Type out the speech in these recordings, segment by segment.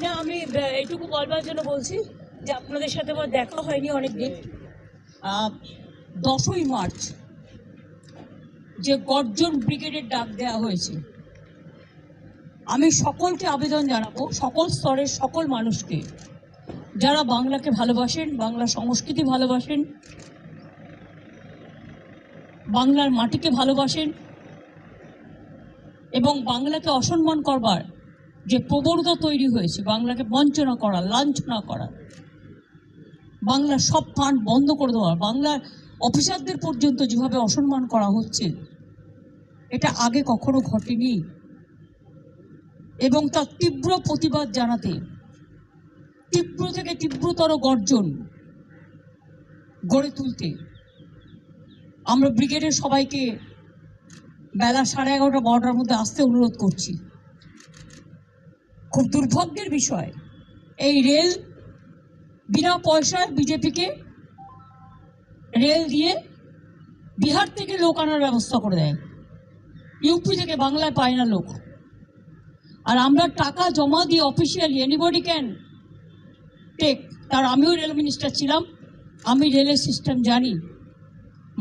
না আমি আহ, এইটুকু বলবার জন্য বলছি যে আপনাদের সাথে আমার দেখা হয়নি অনেক দিন দশই মার্চ যে গর্জন ব্রিগেডের ডাক দেওয়া হয়েছে আমি সকলকে আবেদন জানাব সকল স্তরের সকল মানুষকে যারা বাংলাকে ভালোবাসেন বাংলা সংস্কৃতি ভালোবাসেন বাংলার মাটিকে ভালোবাসেন এবং বাংলাকে অসম্মান করবার যে প্রবণতা তৈরি হয়েছে, বাংলাকে বঞ্চনা করা, লাঞ্ছনা করা। বাংলার সব ফান্ড বন্ধ করে দেওয়া। বাংলার অফিসারদের পর্যন্ত যেভাবে অসম্মান করা হচ্ছে, এটা আগে কখনো ঘটেনি। এবং তার তীব্র প্রতিবাদ জানাতে, তীব্র থেকে তীব্রতর গর্জন গড়ে তুলতে, আমরা ব্রিগেডের সবাইকে বেলা সাড়ে এগারোটা, বারোটার মধ্যে আসতে অনুরোধ করছি। খুব দুর্ভাগ্যের বিষয়। এই রেল বিনা পয়সায় বিজেপিকে রেল দিয়ে বিহার থেকে লোক আনার ব্যবস্থা করে দেয়। ইউপি থেকে বাংলায় পায় না লোক। আর আমরা টাকা জমা দিয়ে অফিসিয়ালি এনিবডি ক্যান টেক তার আমিও রেল মিনিস্টার ছিলাম, আমি রেলের সিস্টেম জানি।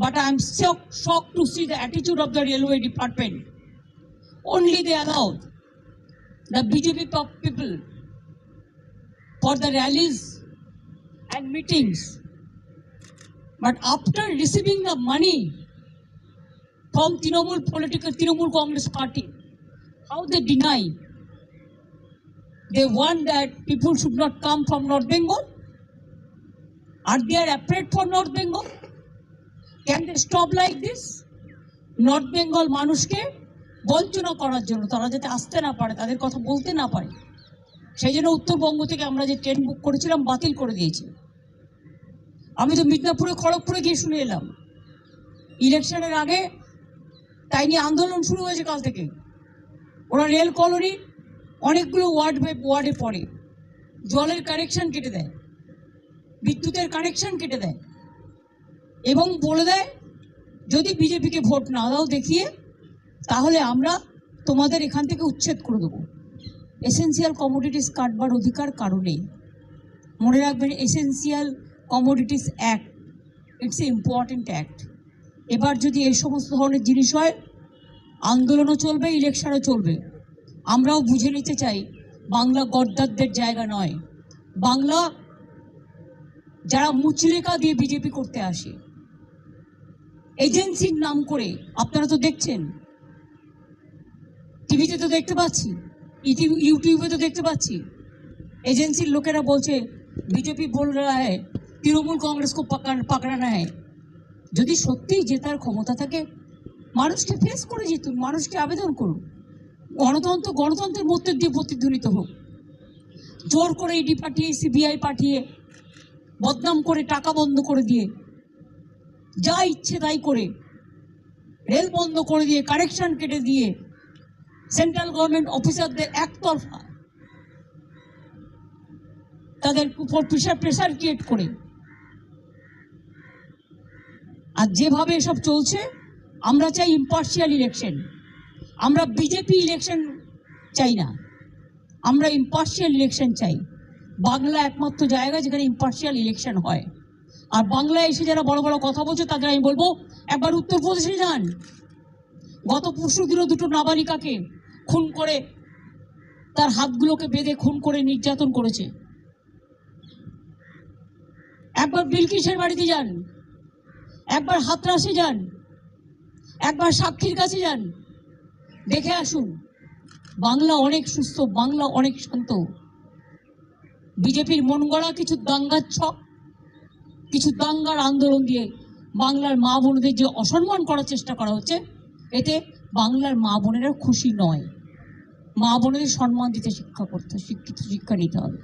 But I I'm so shock to see the attitude of the railway department Only they allowed the BJP people for the rallies and meetings. But after receiving the money from Tinamul political Tinamul Congress Party, how they deny? They want that people should not come from North Bengal. Are they afraid for North Bengal? Can they stop like this? North Bengal Manushke বঞ্চনা করার জন্য, তারা যাতে আসতে না পারে, তাদের কথা বলতে না পারে। সেই জন্য উত্তরবঙ্গ থেকে আমরা যে ট্রেন বুক করেছিলাম, বাতিল করে দিয়েছি। আমি তো মিদনাপুরে, খড়গপুরে গিয়ে শুনে এলাম। ইলেকশনের আগে তাই নিয়ে আন্দোলন শুরু হয়েছে কাল থেকে। ওরা রেল কলোনি, অনেকগুলো ওয়ার্ড বাই ওয়ার্ডে পড়ে। জলের কানেকশন কেটে দেয়, বিদ্যুতের কানেকশন কেটে দেয়। এবং বলে দেয়, যদি বিজেপিকে ভোট না দাও, দেখিয়ে তাহলে আমরা তোমাদের এখান থেকে উচ্ছেদ করে দেবো। এসেন্সিয়াল কমোডিটিস কাটবার অধিকার কারণেই মনে রাখবেন essential commodities act it's a important act এবার যদি এই সমস্ত ধরনের জিনিস হয়, আন্দোলনও চলবে ইলেকশনও চলবে। আমরাও বুঝে নিতে চাই, বাংলা গদ্দারদের জায়গা নয়। বাংলা যারা মুচলেকা দিয়ে বিজেপি করতে আসে। এজেন্সির নাম করে, আপনারা তো দেখছেন টিভিতে তো দেখতে পাচ্ছি, ইউটিউবে তো দেখতে পাচ্ছি। এজেন্সির লোকেরা বলছে, বিজেপি বল রা হ্যায় তৃণমূল কংগ্রেস কো পাকড়ানা হ্যায় যদি সত্যিই জেতার ক্ষমতা থাকে, মানুষকে ফেস করে জিতুন, মানুষকে আবেদন করুন। গণতন্ত্র, গণতন্ত্রের মধ্যে দিয়ে প্রতিধ্বনিত হোক। জোর করে ইডি পাঠিয়ে, সিবিআই পাঠিয়ে, বদনাম করে, টাকা বন্ধ করে দিয়ে, যা ইচ্ছে তাই করে, রেল বন্ধ করে দিয়ে কানেকশন কেটে দিয়ে সেন্ট্রাল গভর্নমেন্ট অফিসারদের একতরফা তাদের উপর প্রেশার প্রেশার ক্রিয়েট করে। আর যেভাবে এসব চলছে, আমরা চাই ইম্পার্শিয়াল ইলেকশন আমরা বিজেপি ইলেকশন চাই না। আমরা ইম্পার্শিয়াল ইলেকশন চাই। বাংলা একমাত্র জায়গা যেখানে ইম্পার্শিয়াল ইলেকশন হয়। আর বাংলায় এসে যারা বড় বড় কথা বলছে, তাদের আমি বলব, একবার উত্তরপ্রদেশে যান। গত পরশু দিনও দুটো নাবালিকাকে খুন করে তার হাতগুলোকে বেঁধে খুন করে নির্যাতন করেছে। একবার বিলকিসের বাড়িতে যান, একবার হাতরাসে যান, একবার সাক্ষীর কাছে যান, দেখে আসুন, বাংলা অনেক সুস্থ, বাংলা অনেক শান্ত। বিজেপির মন গড়া কিছু দাঙ্গার ছক কিছু দাঙ্গার আন্দোলন দিয়ে বাংলার মা বোনদের যে অসম্মান করার চেষ্টা করা হচ্ছে, এতে বাংলার মা বোনেরা খুশি নয়। মা বোনের সম্মান দিতে শিক্ষা করতে, শিক্ষিত শিক্ষা নিতে হবে।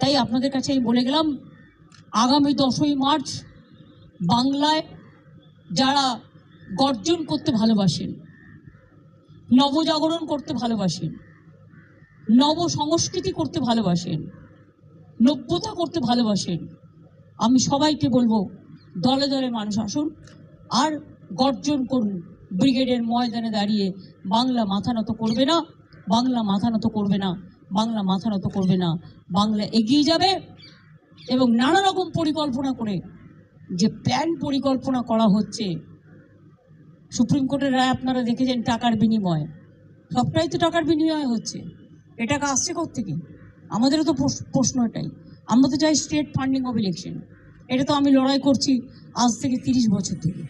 তাই আপনাদের কাছে আমি বলে গেলাম, আগামী দশই মার্চ বাংলায় যারা গর্জন করতে ভালোবাসেন, নবজাগরণ করতে ভালোবাসেন নব সংস্কৃতি করতে ভালোবাসেন, নব্যতা করতে ভালোবাসেন, আমি সবাইকে বলব, দলে দলে মানুষ আসুন আর গর্জন করুন। ব্রিগেডের ময়দানে দাঁড়িয়ে বাংলা মাথা নত করবে না। বাংলা মাথা নত করবে না, বাংলা মাথা নত করবে না। বাংলা এগিয়ে যাবে এবং নানা রকম পরিকল্পনা করে যে প্ল্যান পরিকল্পনা করা হচ্ছে। সুপ্রিম কোর্টের রায় আপনারা দেখেছেন টাকার বিনিময়। সবটাই তো টাকার বিনিময় হচ্ছে। এ টাকা আসছে থেকে আমাদেরও তো প্রশ- প্রশ্ন এটাই। আমরা তো চাই স্টেট ফান্ডিং অফ ইলেকশন এটা তো আমি লড়াই করছি আজ থেকে তিরিশ বছর থেকে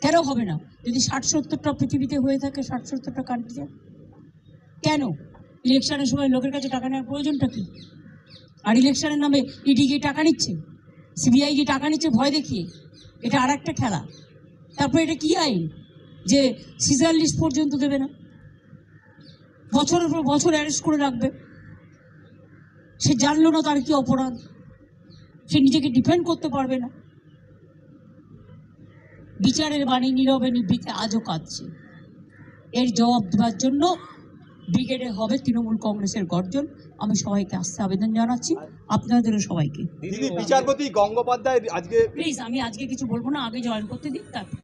কেন হবে না? যদি ষাট সত্তরটা পৃথিবীতে হয়ে থাকে, ষাট সত্তরটা কান্ট্রিতে কেন? ইলেকশনের সময় লোকের কাছে টাকা নেওয়ার প্রয়োজনটা কি? আর ইলেকশনের নামে ইডি গিয়ে টাকা নিচ্ছে? সিবিআই গিয়ে টাকা নিচ্ছে ভয় দেখিয়ে? এটা আর একটা খেলা। তারপরে এটা কী আইন? যে সিজার লিস্ট পর্যন্ত দেবে না? বছরের পর বছর অ্যারেস্ট করে রাখবে? সে জানলো না তার কি অপরাধ? সে নিজেকে ডিফেন্ড করতে পারবে না? বিচারের বাণী নীরবে নিভৃতে আজও কাঁদছে। এর জবাব দেওয়ার জন্য ব্রিগেডে হবে তৃণমূল কংগ্রেসের গর্জন। আমি সবাইকে আসতে আবেদন জানাচ্ছি। আপনাদের সবাইকে। বিচারপতি গঙ্গোপাধ্যায় আজকে প্লিজ আমি আজকে কিছু বলব না আগে জয়েন করতে দিন তারপর